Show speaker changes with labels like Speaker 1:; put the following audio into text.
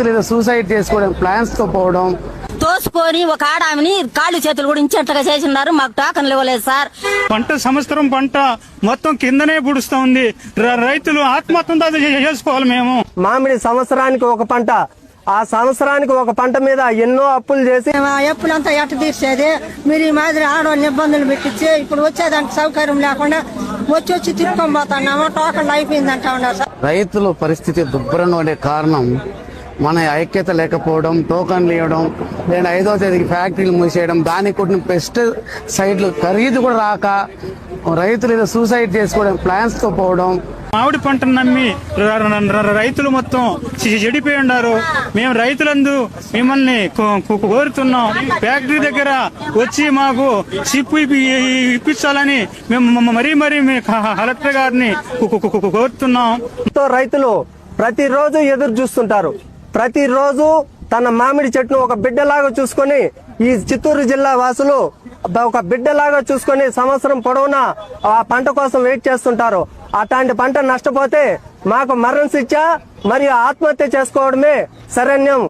Speaker 1: రైతులు ఏదో సూసైడ్ చేసుకోవడం ప్లాన్స్తో పోవడం.
Speaker 2: తోసుకొని ఒక ఆడామిని కాళ్ళు చేతులు కూడా ఇంచెట్లుగా చేసినారు. మాకు టోకన్లు ఇవ్వలేదు సార్.
Speaker 3: పంట సంవత్సరం పంట మొత్తం కిందనే పుడుస్తా ఉంది రైతులు ఆత్మహత్య చేసుకోవాలి మేము.
Speaker 4: మామిడి సంవత్సరానికి ఒక పంట ఆ సంవత్సరానికి ఒక పంట మీద ఎన్నో అప్పులు చేసి
Speaker 5: ఎప్పులంతా ఎట్ట తీర్చేది? మీరు ఈ మాదిరి ఆడవాళ్ళని ఇబ్బందులు పెట్టించి ఇప్పుడు వచ్చేదానికి సౌకర్యం లేకుండా వచ్చి వచ్చి తిరుక్కొని పోతున్నాము. టోకన్లు అయిపోయిందంటా ఉన్నారు సార్.
Speaker 1: రైతుల పరిస్థితి దుబ్బరంగా ఉండే కారణం మన ఐక్యత లేకపోవడం టోకన్లు ఇవ్వడం లేదా ఐదో తేదీకి ఫ్యాక్టరీలు మూసేయడం దానికి కొట్టిన పెస్ట్ సైడ్లు ఖరీదు కూడా రాక రైతులు ఏదో సూసైడ్ చేసుకోవడం ప్లాన్స్తో పోవడం.
Speaker 3: మామిడి పంటను నమ్మి రైతులు మొత్తం చె- చెడిపోయి ఉన్నారు మేము రైతులందు మిమ్మల్ని కో- కో- కోరుతున్నాం. ఫ్యాక్టరీ దగ్గర వచ్చి మాకు సిప్పు ఇప్పి- ఇప్పించాలని మేము మరీ మరీ కలెక్టర్ గారిని కోరుతున్నాం.
Speaker 4: తో రైతులు ప్రతిరోజు ఎదురు చూస్తుంటారు. ప్రతిరోజు తన మామిడి చెట్టును ఒక బిడ్డలాగా చూసుకొని ఈ చిత్తూరు జిల్లా వాసులు ఒక బిడ్డలాగా చూసుకొని సంవత్సరం పొడవునా ఆ పంట కోసం వెయిట్ చేస్తుంటారు. అట్లాంటి పంట నష్టపోతే మాకు మరణశిక్ష మరియు ఆత్మహత్య చేసుకోవడమే శరణ్యం.